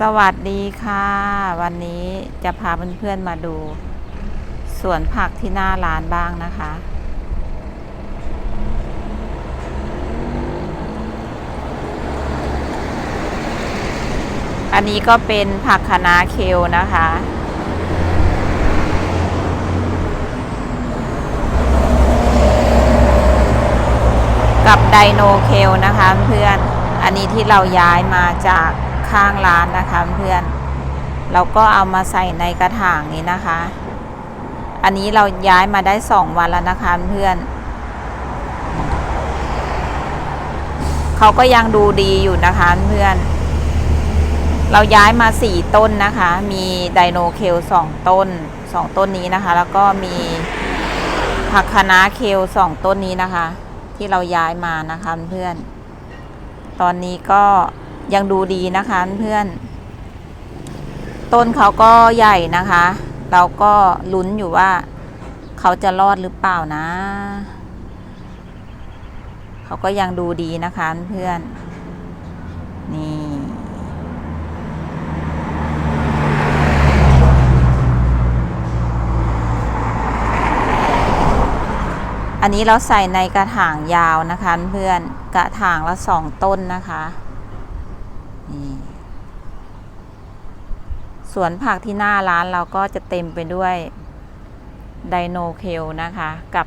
สวัสดีค่ะ วันนี้จะพาเพื่อนๆมาดูสวนผักที่หน้าร้านบ้างนะคะ อันนี้ก็เป็นผักคะน้าเคลนะคะ กับไดโนเคลนะคะเพื่อน อันนี้ที่เราย้ายมาจาก ข้างร้านนะคะเพื่อนเราก็เอามาใส่ในกระถางนี้นะคะ อันนี้เราย้ายมาได้สองวันแล้วนะคะเพื่อนเขาก็ยังดูดีอยู่นะคะเพื่อน เราย้ายมาสี่ต้นนะคะ มีไดโนเคลสองต้นสองต้นนี้นะคะ แล้วก็มีผักคะน้าเคลสองต้นนี้นะคะ ที่เราย้ายมานะคะเพื่อน ตอนนี้ก็ ยังดูดีนะคะเพื่อน ต้นเขาก็ใหญ่นะคะ เราก็ลุ้นอยู่ว่า เขาจะรอดหรือเปล่านะ เขาก็ยังดูดีนะคะเพื่อน นี่อันนี้เราใส่ในกระถางยาวนะคะเพื่อนกระถางละสองต้นนะคะ นี่สวนผักที่หน้าร้านเราก็จะเต็มไปด้วยไดโนเคลนะคะ กับ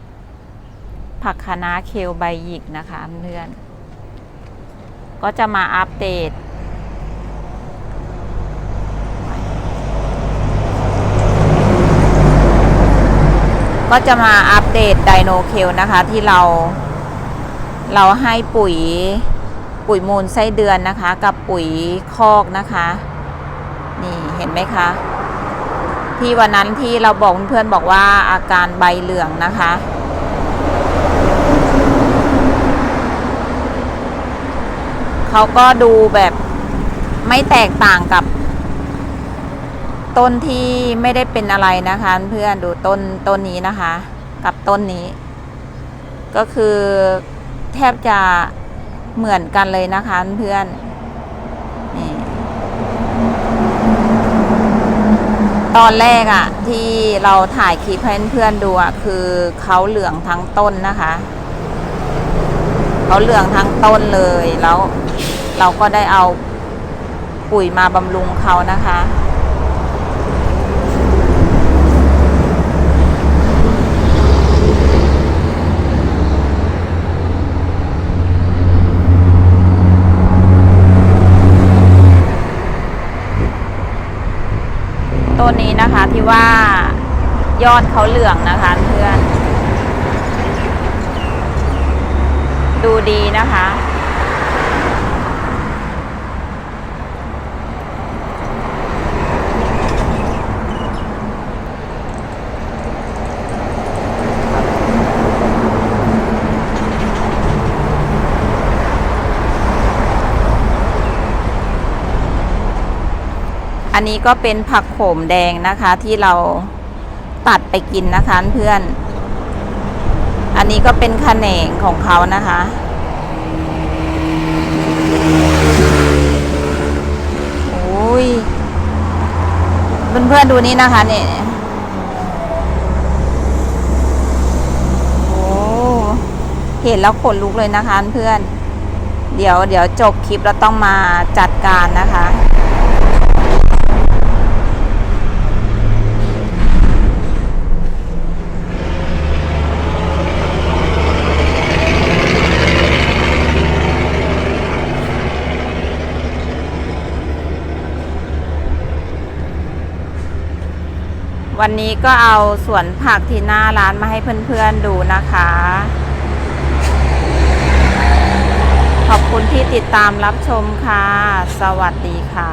ผักคะน้าเคลใบหยิกนะคะเพื่อนก็จะมาอัปเดตก็จะมาอัปเดตไดโนเคลนะคะที่เรา เราให้ปุ๋ย ปุ๋ยมูลไส้เดือนนะคะ กับปุ๋ยคอกนะคะ นี่เห็นไหมคะ ที่วันนั้นที่เราบอกเพื่อนๆบอกว่าอาการใบเหลืองนะคะ เขาก็ดูแบบไม่แตกต่างกับต้นที่ไม่ได้เป็นอะไรนะคะ เพื่อนดูต้นต้นนี้นะคะ กับต้นนี้ ก็คือแทบจะ เหมือนกันเลยนะคะเพื่อนนี่ตอนแรกอะ่ะที่เราถ่ายคลิปให้เพื่อนดูอะ่ะคือเขาเหลืองทั้งต้นนะคะเขาเหลืองทั้งต้นเลยแล้ว เราก็ได้เอาปุ๋ยมาบำรุงเขานะคะ ต้นนี้นะคะที่ว่ายอดเขาเหลืองนะคะเพื่อน ดูดีนะคะ อันนี้ก็เป็นผักโขมแดงนะคะที่เราตัดไปกินนะคะเพื่อน อันนี้ก็เป็นขแขนงของเขานะคะ โอ้ย เพื่อนๆดูนี่นะคะเนี่ยโอ้เห็นแล้วขนลุกเลยนะคะเพื่อน เดี๋ยวเดี๋ยวจบคลิปเราต้องมาจัดการนะคะ วันนี้ก็เอาสวนผักที่หน้าร้านมาให้เพื่อนๆดูนะคะ ขอบคุณที่ติดตามรับชมค่ะ สวัสดีค่ะ